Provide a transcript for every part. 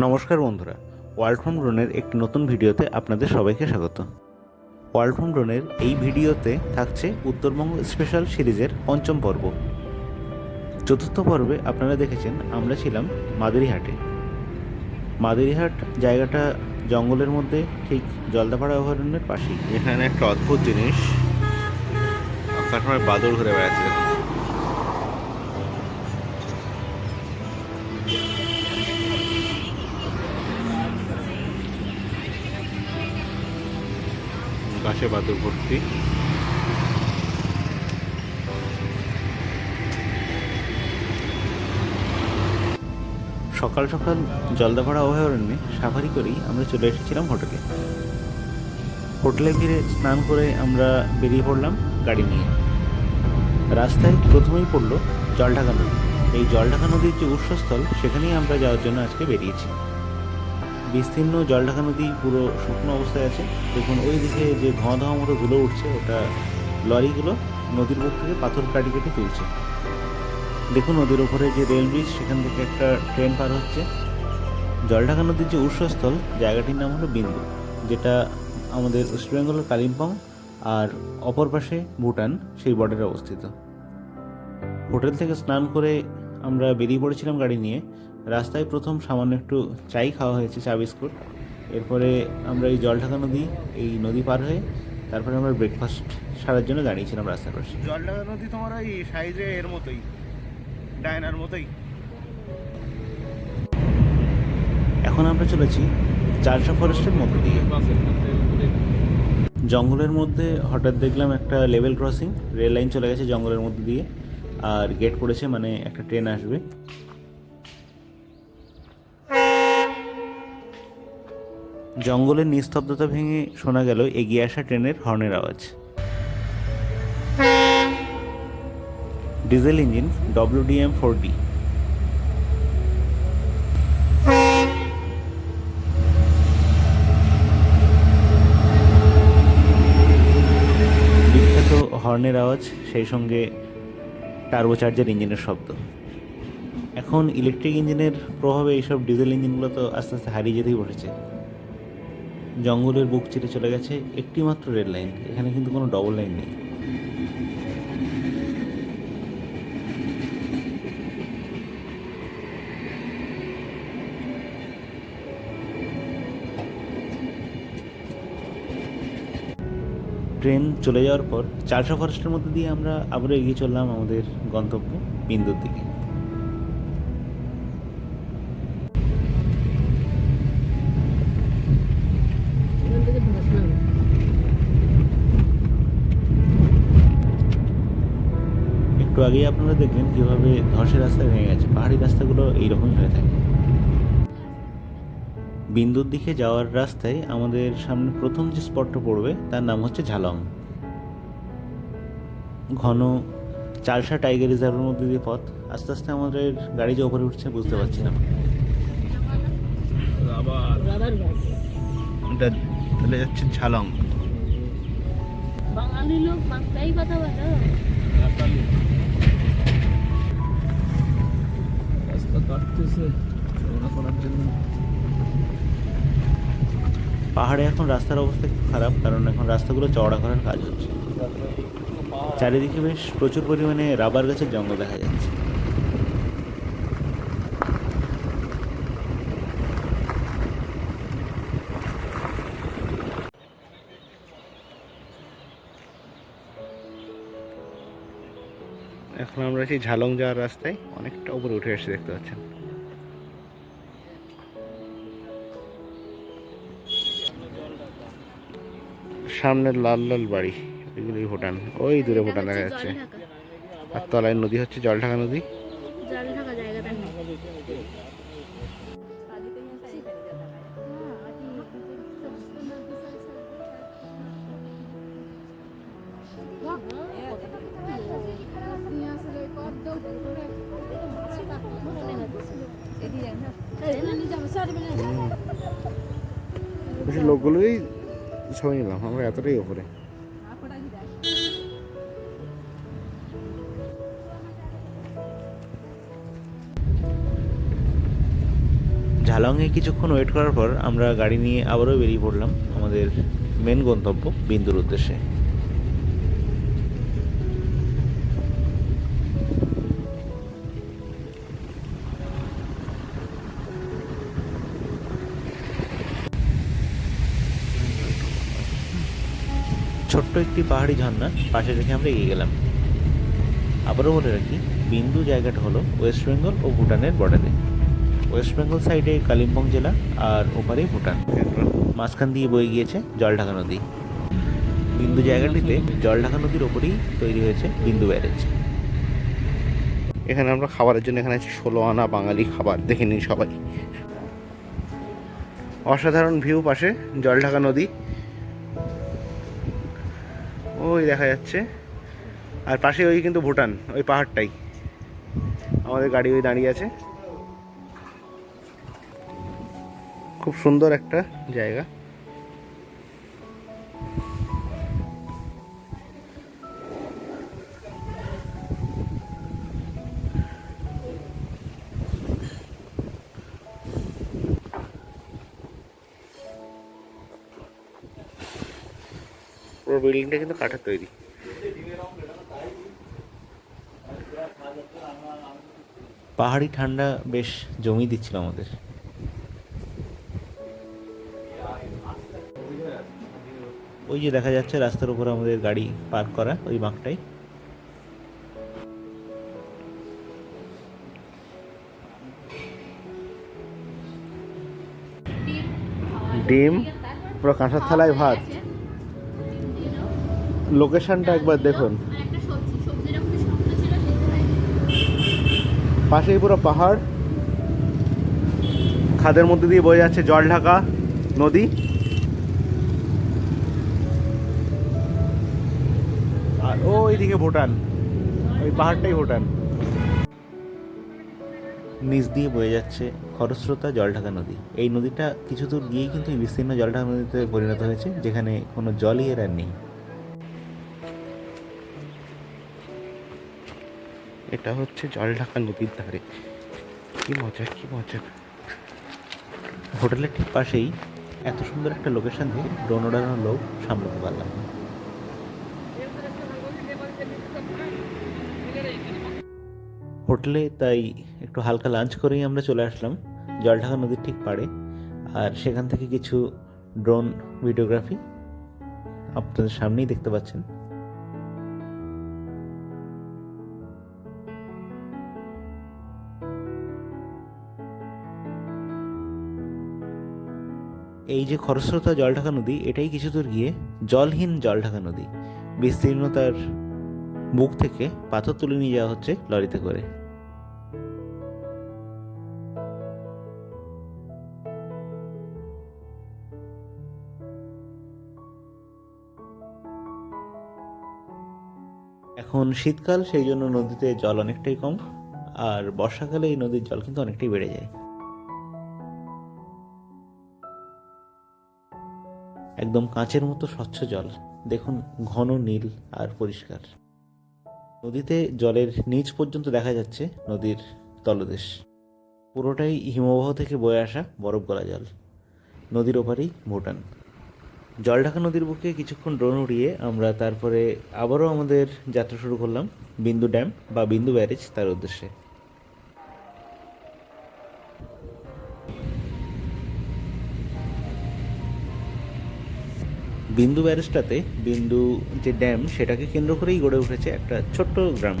নমস্কার বন্ধুরা world from ড্রোনের একটি নতুন ভিডিওতে আপনাদের সবাইকে স্বাগত। ওয়ার্ল্ড ফ্রম ড্রোনের এই ভিডিওতে থাকছে উত্তরবঙ্গ স্পেশাল সিরিজের পঞ্চম পর্ব। চতুর্থ পর্বে আপনারা দেখেছেন, আমরা ছিলাম মাদারিহাটে। মাদারিহাট জায়গাটা জঙ্গলের মধ্যে ঠিক জলদাপাড়া অভয়ারণ্যের পাশেই। এখানে একটা অদ্ভুত জিনিস সবসময় বাদর ঘুরে বেড়াচ্ছে গাছে বাদুর ভর্তি। সকাল সকাল জলদাপাড়া অভয়ারণ্যে সাফারি করেই আমরা চলে এসেছিলাম হোটেলে। হোটেলে ফিরে স্নান করে আমরা বেরিয়ে পড়লাম গাড়ি নিয়ে। রাস্তায় প্রথমেই পড়ল জলঢাকা নদী। এই জলঢাকা নদীর যে উৎসস্থল, সেখানেই আমরা যাওয়ার জন্য আজকে বেরিয়েছি। বিস্তীর্ণ জলঢাকা নদী পুরো শুকনো অবস্থায় আছে। দেখুন, ওই দিকে যে ধোঁয়া ধোঁয়া মতো ধুলো উঠছে, ওটা লরিগুলো নদীর বুক থেকে পাথর কাটি কেটে তুলছে। দেখুন, নদীর ওপরে যে রেল ব্রিজ, সেখান থেকে একটা ট্রেন পার হচ্ছে। জলঢাকা নদীর যে উৎসস্থল, জায়গাটির নাম হলো বিন্দু, যেটা আমাদের ওয়েস্ট বেঙ্গলের কালিম্পং আর অপর পাশে ভুটান, সেই বর্ডারে অবস্থিত। হোটেল থেকে স্নান করে আমরা বেরিয়ে পড়েছিলাম গাড়ি নিয়ে। রাস্তায় প্রথম সামান্য একটু চাই খাওয়া হয়েছে চা বিস্কুট। এরপরে আমরা এই জলঢাকা নদী এই নদী পার হয়ে তারপরে আমরা ব্রেকফাস্ট সারার জন্য দাঁড়িয়েছিলাম রাস্তার পাশে। জলঢাকা নদী তোমার ওই সাইজে এর মতোই ডায়নার মতোই। এখন আমরা চলেছি চারশা ফরেস্টের মধ্য দিয়ে। জঙ্গলের মধ্যে হঠাৎ দেখলাম একটা লেভেল ক্রসিং রেল লাইন চলে গেছে জঙ্গলের মধ্যে দিয়ে। আর গেট পড়েছে মানে একটা ট্রেন আসবে। জঙ্গলের নিস্তব্ধতা ভেঙে শোনা গেল এগিয়ে আসা ট্রেনের হর্নের আওয়াজ। Diesel engine WDM four D. বিখ্যাত হর্নের আওয়াজ, সেই সঙ্গে টার্বোচার্জার ইঞ্জিনের শব্দ। এখন ইলেকট্রিক ইঞ্জিনের প্রভাবে এইসব ডিজেল ইঞ্জিনগুলো তো আস্তে আস্তে হারিয়ে যেতেই বসেছে। জঙ্গলের বুক চিরে চলে গেছে একটি মাত্র রেল লাইন। এখানে কিন্তু কোনো ডবল লাইন নেই। ট্রেন চলে যাওয়ার পর চারশো ফরেস্টের মধ্যে দিয়ে আমরা আবারও এগিয়ে চললাম আমাদের গন্তব্য বিন্দুর দিকে। আগেই আপনারা দেখলেন কীভাবে ধসের রাস্তা ভেঙে গেছে। পাহাড়ি রাস্তাগুলো এইরকমই হয়ে থাকে। বিন্দুর দিকে যাওয়ার রাস্তায় আমাদের সামনে প্রথম যে স্পটটা পড়বে, তার নাম হচ্ছে ঝালং। ঘন চালসা টাইগার রিজার্ভের মধ্যে দিয়ে পথ। আস্তে আস্তে আমাদের গাড়ি যে ওপরে উঠছে, বুঝতে পারছি না। যাচ্ছে ঝালং। বাঙালি লোক কথা বলে। চওড়া করার জন্য। পাহাড়ে এখন রাস্তার অবস্থা খুব খারাপ কারণ এখন রাস্তাগুলো চওড়া করার কাজ হচ্ছে। চারিদিকে বেশ প্রচুর পরিমাণে রাবার গাছের জঙ্গল দেখা যাচ্ছে। সেই ঝালং যাওয়ার রাস্তায়। অনেকটা উপরে উঠে এসে দেখতে পাচ্ছেন। সামনের লাল লাল বাড়ি এগুলি ভুটান। ওই দূরে ভুটান দেখা যাচ্ছে। আর তলায় নদী হচ্ছে জলঢাকা নদী। লোকগুলোই ছবি নিলাম, আমরা এতটাই ওপরে। ঝালংয়ে কিছুক্ষণ ওয়েট করার পর আমরা গাড়ি নিয়ে আবারও বেরিয়ে পড়লাম আমাদের মেন গন্তব্য, বিন্দুর উদ্দেশ্যে। ছোট্ট একটি পাহাড়ি ঝর্ণা, পাশে রেখে আমরা এগিয়ে গেলাম। আবারও বলে রাখি, বিন্দু জায়গাটা হলো ওয়েস্ট বেঙ্গল ও ভুটানের বর্ডারে। ওয়েস্ট বেঙ্গল সাইডে কালিম্পং জেলা আর ওপারে ভুটান। মাঝখান দিয়ে বয়ে গিয়েছে জলঢাকা নদী। বিন্দু জায়গাটিতে জলঢাকা নদীর ওপরেই তৈরি হয়েছে বিন্দু ব্যারেজ। এখানে আমরা খাবারের জন্য এখানে আছে ষোলো আনা বাঙালি খাবার, দেখে নিন সবাই। অসাধারণ ভিউ পাশে জলঢাকা নদী। ওই দেখা যাচ্ছে। আর পাশে ওই কিন্তু ভুটান, ওই পাহাড়টাই। আমাদের গাড়ি ওই দাঁড়িয়ে আছে। খুব সুন্দর একটা জায়গা। পুরো কিন্তু কাঠের তৈরি। পাহাড়ি ঠান্ডা বেশ জমি দিচ্ছিল আমাদের। ওই যে দেখা যাচ্ছে রাস্তার উপর আমাদের গাড়ি পার্ক করা ওই বাঁকটাই ডিম পুরো কাঁসার থালায় ভাত। লোকেশনটা একবার দেখুন। পাশেই পুরো পাহাড়। খাদের মধ্যে দিয়ে বয়ে যাচ্ছে জল ঢাকা, নদী। আর ওইদিকে ভুটান। ওই পাহাড়টাই ভুটান। নিচ দিয়ে বয়ে যাচ্ছে খরস্রোতা জলঢাকা নদী। এই নদীটা কিছু দূর গিয়েই কিন্তু বিস্তীর্ণ জলঢাকা নদীতে পরিণত হয়েছে, যেখানে কোনো জলই এর আর নেই। এটা হচ্ছে জল ঢাকা নদীর ধারে। কি মজা কি মজা। হোটেলের ঠিক পাশেই এত সুন্দর একটা লোকেশন দিয়ে ড্রোন ওড়ানোর লোক সামলাতে পারলাম। হোটেলে তাই একটু হালকা লাঞ্চ করেই আমরা চলে আসলাম, জলঢাকা নদীর ঠিক পাড়ে। আর সেখান থেকে কিছু ড্রোন ভিডিওগ্রাফি আপনাদের সামনেই দেখতে পাচ্ছেন। এই যে খরস্রোতা জলঢাকা নদী, এটাই কিছু দূর গিয়ে জলহীন জলঢাকা নদী। বিস্তীর্ণতার বুক থেকে পাথর তুলে নিয়ে যাওয়া হচ্ছে লরিতে করে। এখন শীতকাল, সেই জন্য নদীতে জল অনেকটাই কম, আর বর্ষাকালে এই নদীর জল কিন্তু অনেকটাই বেড়ে যায়। একদম কাঁচের মতো স্বচ্ছ জল। দেখুন, ঘন নীল আর পরিষ্কার। নদীতে জলের নিচ পর্যন্ত দেখা যাচ্ছে নদীর তলদেশ। পুরোটাই হিমবাহ থেকে বয়ে আসা বরফ গলা জল। নদীর ওপারেই ভুটান জলঢাকা নদীর বুকে কিছুক্ষণ ড্রোন উড়িয়ে আমরা তারপরে আবারও আমাদের যাত্রা শুরু করলাম বিন্দু ড্যাম বা বিন্দু ব্যারেজ তার উদ্দেশ্যে। বিন্দু ব্যারেজটাতে বিন্দু যে ড্যাম, সেটাকে কেন্দ্র করেই গড়ে উঠেছে একটা ছোট্ট গ্রাম।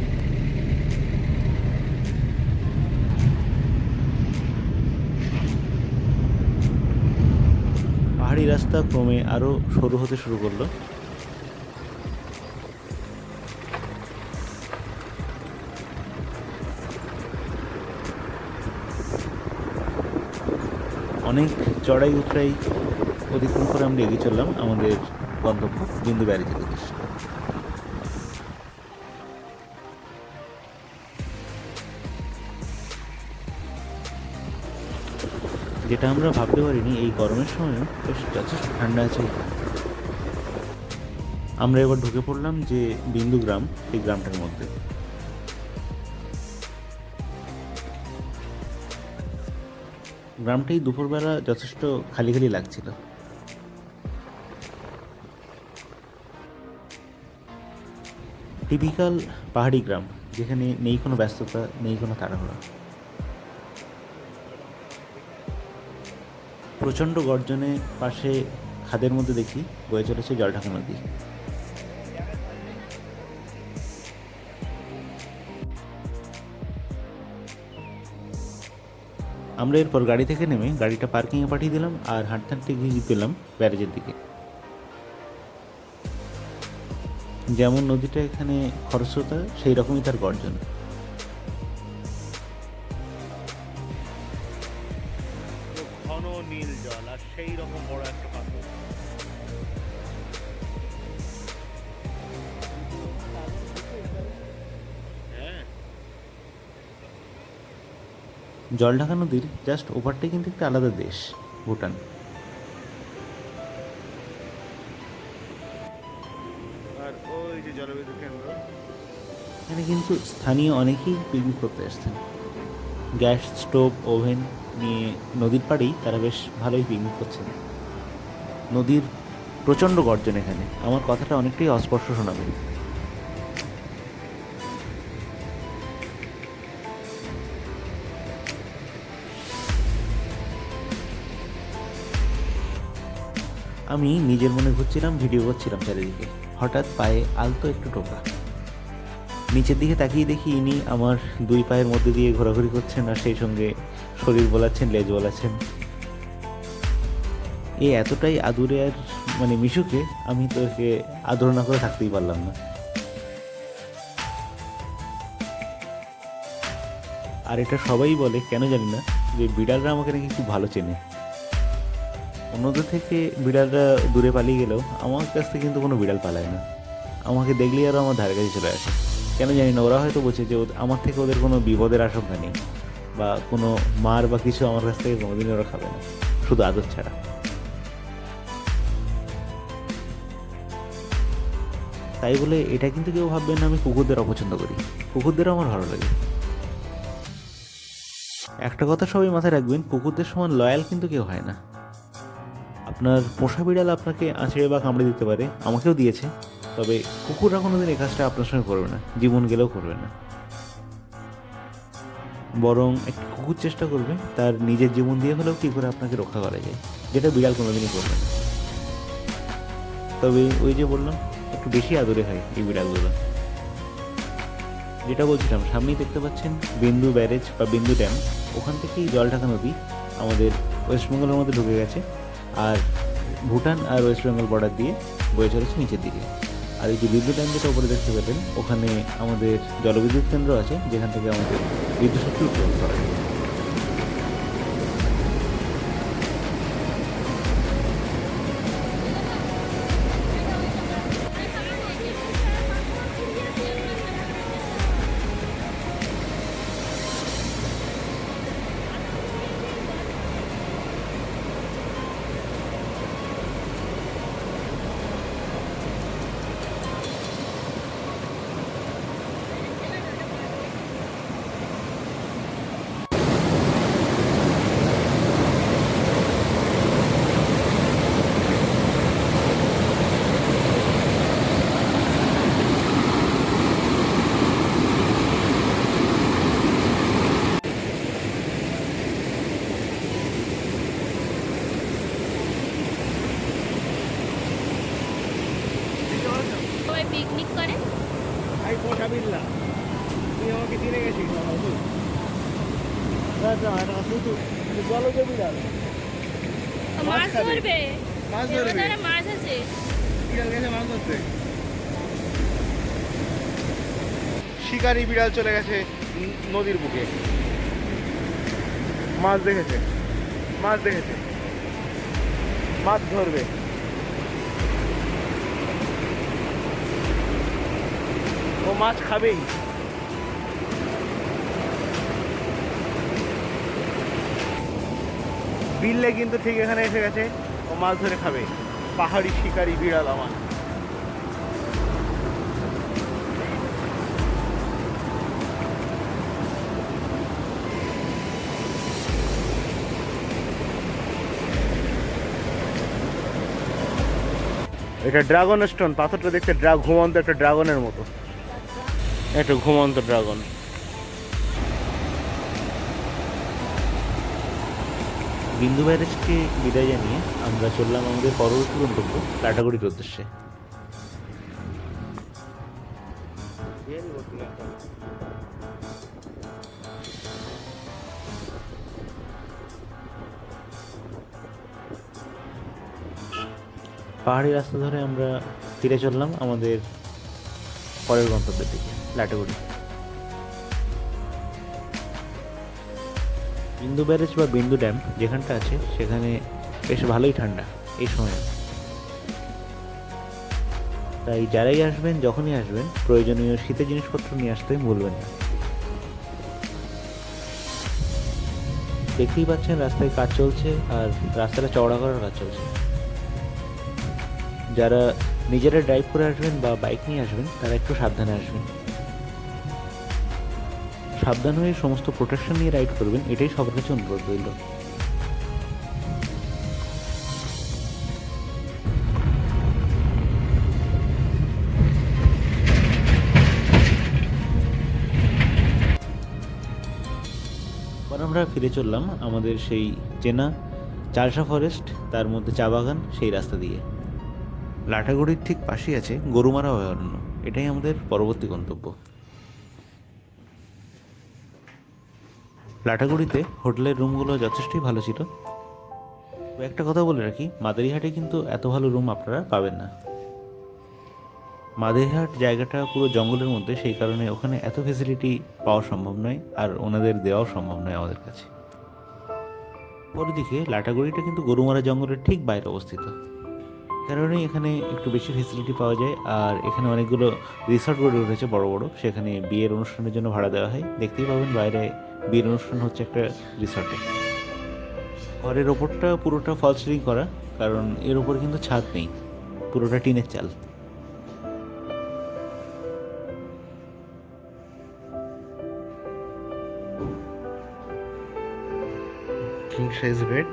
পাহাড়ি রাস্তা ক্রমে আরও সরু হতে শুরু করল। অনেক চড়াই উতরাই অতিক্রম করে আমরা এগিয়ে চললাম আমাদের গন্তব্য বিন্দু ব্যারেজের উদ্দেশ্যে। যেটা আমরা ভাবতে পারিনি, এই গরমের সময়ও বেশ যথেষ্ট ঠান্ডা আছে। আমরা এবার ঢুকে পড়লাম যে বিন্দু গ্রাম, এই গ্রামটার মধ্যে। গ্রামটাই দুপুরবেলা যথেষ্ট খালি খালি লাগছিল। টিপিক্যাল পাহাড়ি গ্রাম, যেখানে নেই কোনো ব্যস্ততা, নেই কোনো তাড়াহুড়া। প্রচণ্ড গর্জনে পাশে খাদের মধ্যে দেখি বয়ে চলেছে জলঢাকা নদী। আমরা এরপর গাড়ি থেকে নেমে গাড়িটা পার্কিংয়ে পাঠিয়ে দিলাম আর হাঁটতে হাঁটতে গিয়ে পেলাম ব্যারেজের দিকে। যেমন নদীটা এখানে খরস্রোতা সেই রকমই তার গর্জন। ঘন নীল জল আর সেই রকম বড় একটা পাথর। হ্যাঁ। জলঢাকা নদীর জাস্ট ওপারটাই কিন্তু একটা আলাদা দেশ ভুটান। এখানে কিন্তু স্থানীয় অনেকেই পিকনিক করতে আসছেন গ্যাস, স্টোভ, ওভেন নিয়ে নদীর পাড়েই তারা বেশ ভালোই পিকনিক করছেন। নদীর প্রচণ্ড গর্জন এখানে। আমার কথাটা অনেকটাই অস্পষ্ট শোনাবে। আমি নিজের মনে ঘুরছিলাম, ভিডিও করছিলাম চারিদিকে। হঠাৎ পায়ে আলতো একটু টোকা। নিচের দিকে তাকিয়ে দেখি ইনি আমার দুই পায়ের মধ্যে দিয়ে ঘোরাঘুরি করছেন আর সেই সঙ্গে শরীর বলাচ্ছেন, লেজ বলাচ্ছেন। এই এতটাই আদুরে আর মানে মিশুকে আমি তো একে আদর না করে থাকতেই পারলাম না। আর এটা সবাই বলে, কেন জানি না, যে বিড়ালরা আমাকে নাকি খুব ভালো চেনে। অন্যদের থেকে বিড়ালরা দূরে পালিয়ে গেলেও আমার কাছ থেকে কিন্তু কোনো বিড়াল পালায় না। আমাকে দেখলেই আরও আমার ধারে কাছে চলে আসে। কেন জানি না, ওরা হয়তো বোঝে যে আমার থেকে ওদের কোনো বিপদের আশঙ্কা নেই বা কোনো মার বা কিছু আমার কাছ থেকে কোনোদিন ওরা খাবে না, শুধু আদর ছাড়া। তাই বলে এটা কিন্তু কেউ ভাববেন না, আমি কুকুরদের অপছন্দ করি। কুকুরদেরও আমার ভালো লাগে। একটা কথা সবাই মাথায় রাখবেন, কুকুরদের সমান লয়াল কিন্তু কেউ হয় না। আপনার পোষা বিড়াল আপনাকে আঁচড়ে বা কামড়ে দিতে পারে, আমাকেও দিয়েছে। তবে কুকুররা কোনোদিন এই কাজটা আপনার সঙ্গে করবে না, জীবন গেলেও করবে না। বরং একটি কুকুর চেষ্টা করবে, তার নিজের জীবন দিয়ে হলেও কী করে আপনাকে রক্ষা করা যায়, যেটা বিড়াল কোনোদিনই করবে না। তবে ওই যে বললাম, একটু বেশি আদরে হয় এই বিড়ালগুলো। যেটা বলছিলাম, সামনেই দেখতে পাচ্ছেন বিন্দু ব্যারেজ বা বিন্দু ড্যাম, ওখান থেকেই জলঢাকা নদী আমাদের ওয়েস্ট বেঙ্গলের মধ্যে ঢুকে গেছে, আর ভুটান আর ওয়েস্ট বেঙ্গল বর্ডার দিয়ে বয়ে চলেছে নিচের দিকে। আর এই যে বিদ্যুৎ যেটা উপরে দেখতে পেলেন ওখানে আমাদের জলবিদ্যুৎ কেন্দ্র আছে, যেখান থেকে আমাদের বিদ্যুৎ শক্তি উৎপাদন করা যায় মাছ ধরবে? মাছ আছে। বিড়াল গেছে মাছ ধরতে। শিকারি বিড়াল চলে গেছে নদীর বুকে। মাছ দেখেছে। মাছ দেখেছে। মাছ ধরবে। ও মাছ খাবেই। বিললে কিন্তু ঠিক এখানে এসে গেছে। ও মাছ ধরে খাবে। পাহাড়ি শিকারি বিড়াল আমার। এটা ড্রাগন স্টোন, পাথরটা দেখতে ড্রাগ ঘুমন্ত একটা ড্রাগনের মতো। একটা ঘুমন্ত ড্রাগন। বিন্দু ব্যারেজকে বিদায় জানিয়ে আমরা চললাম আমাদের পরবর্তী গন্তব্য লাটাগুড়ির উদ্দেশ্যে। পাহাড়ি রাস্তা ধরে আমরা ফিরে চললাম আমাদের পরের গন্তব্যের দিকে লাটাগুড়ি বিন্দু ব্যারেজ বা বিন্দু ড্যাম যেখানটা আছে, সেখানে বেশ ভালোই ঠান্ডা এই সময়। তাই যারাই আসবেন, যখনই আসবেন, প্রয়োজনীয় শীতের জিনিসপত্র নিয়ে আসতে ভুলবেন না। দেখতেই পাচ্ছেন রাস্তায় কাজ চলছে আর রাস্তাটা চওড়া করার কাজ চলছে। যারা নিজেরা ড্রাইভ করে আসবেন বা বাইক নিয়ে আসবেন, তারা একটু সাবধানে আসবেন। সাবধান হয়ে সমস্ত প্রোটেকশন নিয়ে রাইড করবেন, এটাই সবার কাছে অনুরোধ রইল। আমরা ফিরে চললাম আমাদের সেই চেনা চালসা ফরেস্ট তার মধ্যে চা বাগান, সেই রাস্তা দিয়ে। লাটাগুড়ির ঠিক পাশেই আছে গরুমারা অভয়ারণ্য, এটাই আমাদের পরবর্তী গন্তব্য। লাটাগুড়িতে হোটেলের রুমগুলো যথেষ্টই ভালো ছিল। একটা কথা বলে রাখি, মাদারিহাটে কিন্তু এত ভালো রুম আপনারা পাবেন না। মাদারিহাট জায়গাটা পুরো জঙ্গলের মধ্যে, সেই কারণে ওখানে এত ফেসিলিটি পাওয়া সম্ভব নয় আর ওনাদের দেওয়াও সম্ভব নয় আমাদের কাছে। পরদিকে লাটাগুড়িটা কিন্তু গরুমারা জঙ্গলের ঠিক বাইরে অবস্থিত। কারণে এখানে একটু বেশি ফেসিলিটি পাওয়া যায়। আর এখানে অনেকগুলো রিসর্ট গড়ে উঠেছে বড় বড়। সেখানে বিয়ের অনুষ্ঠানের জন্য ভাড়া দেওয়া হয়। দেখতেই পাবেন বাইরে বিয়ের অনুষ্ঠান হচ্ছে একটা রিসর্টে ঘরের ওপরটা পুরোটা ফল সিলিং করা, কারণ এর ওপর কিন্তু ছাদ নেই। পুরোটা টিনের চাল। King size bed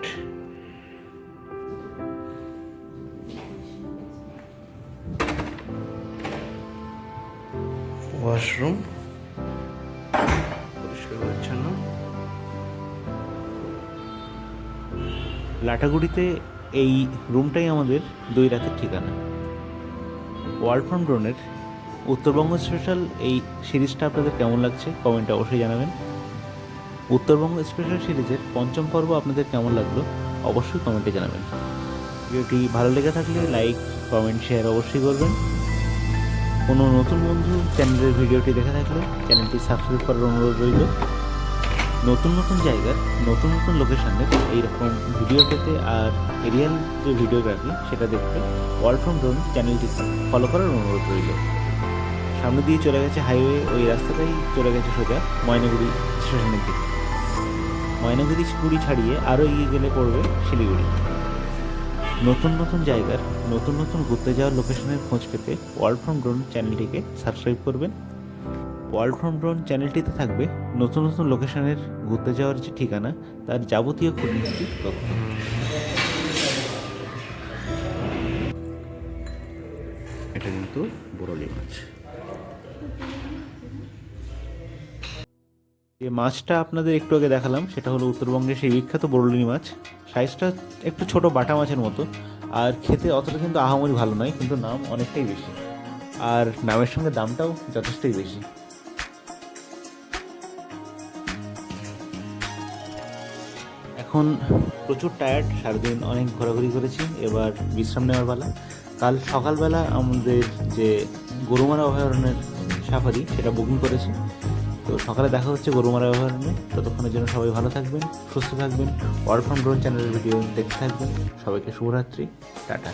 washroom. পরিষ্কার পরিচ্ছন্ন। লাটাগুড়িতে এই রুমটাই আমাদের দুই রাতের ঠিকানা। ওয়ার্ল্ড ফ্রম ড্রোনের উত্তরবঙ্গ স্পেশাল এই সিরিজটা আপনাদের কেমন লাগছে কমেন্টে অবশ্যই জানাবেন। উত্তরবঙ্গ স্পেশাল সিরিজের পঞ্চম পর্ব আপনাদের কেমন লাগল অবশ্যই কমেন্টে জানাবেন। ভিডিওটি ভালো লেগে থাকলে লাইক, কমেন্ট, শেয়ার অবশ্যই করবেন। কোনো নতুন বন্ধু চ্যানেলের ভিডিওটি দেখে থাকলে চ্যানেলটি সাবস্ক্রাইব করার অনুরোধ রইল। নতুন নতুন জায়গার নতুন নতুন লোকেশনের এইরকম ভিডিও পেতে আর এরিয়াল যে ভিডিওগ্রাফি সেটা দেখতে ওয়ার্ল্ড ফ্রম ড্রোন চ্যানেলটি ফলো করার অনুরোধ রইল। সামনে দিয়ে চলে গেছে হাইওয়ে ওই রাস্তাটাই চলে গেছে সোজা ময়নাগুড়ি স্টেশনের দিকে। ময়নাগুড়ি গুড়ি ছাড়িয়ে আরও এগিয়ে গেলে পড়বে শিলিগুড়ি। নতুন নতুন জায়গার, নতুন নতুন ঘুরতে যাওয়ার লোকেশনের খোঁজ পেতে ওয়ার্ল্ড ফ্রম ড্রোন চ্যানেলটিকে সাবস্ক্রাইব করবেন। ওয়ার্ল্ড ফ্রম ড্রোন চ্যানেলটিতে থাকবে নতুন নতুন লোকেশনের ঘুরতে যাওয়ার যে ঠিকানা, তার যাবতীয় খুঁটিনাটি তথ্য। এটা কিন্তু বরলি মাছ যে মাছটা আপনাদের একটু আগে দেখালাম, সেটা হলো উত্তরবঙ্গের সেই বিখ্যাত বরলিনি মাছ। সাইজটা একটু ছোট বাটা মাছের মতো, আর খেতে অতটা কিন্তু আহামরি ভালো নয়, কিন্তু নাম অনেকটাই বেশি। আর নামের সঙ্গে দামটাও যথেষ্টই বেশি। এখন প্রচুর টায়ার্ড সারাদিন অনেক ঘোরাঘুরি করেছি, এবার বিশ্রাম নেওয়ার বেলা কাল সকালবেলা আমাদের যে গরুমারা অভয়ারণ্যের সাফারি, সেটা বুকিং করেছি। সকালে দেখা হচ্ছে গরু মারা ব্যবহার নিয়ে। ততক্ষণের জন্য সবাই ভালো থাকবেন, সুস্থ থাকবেন। ফ্রম ড্রোন চ্যানেলের ভিডিও দেখতে থাকবেন। সবাইকে শুভরাত্রি, টাটা।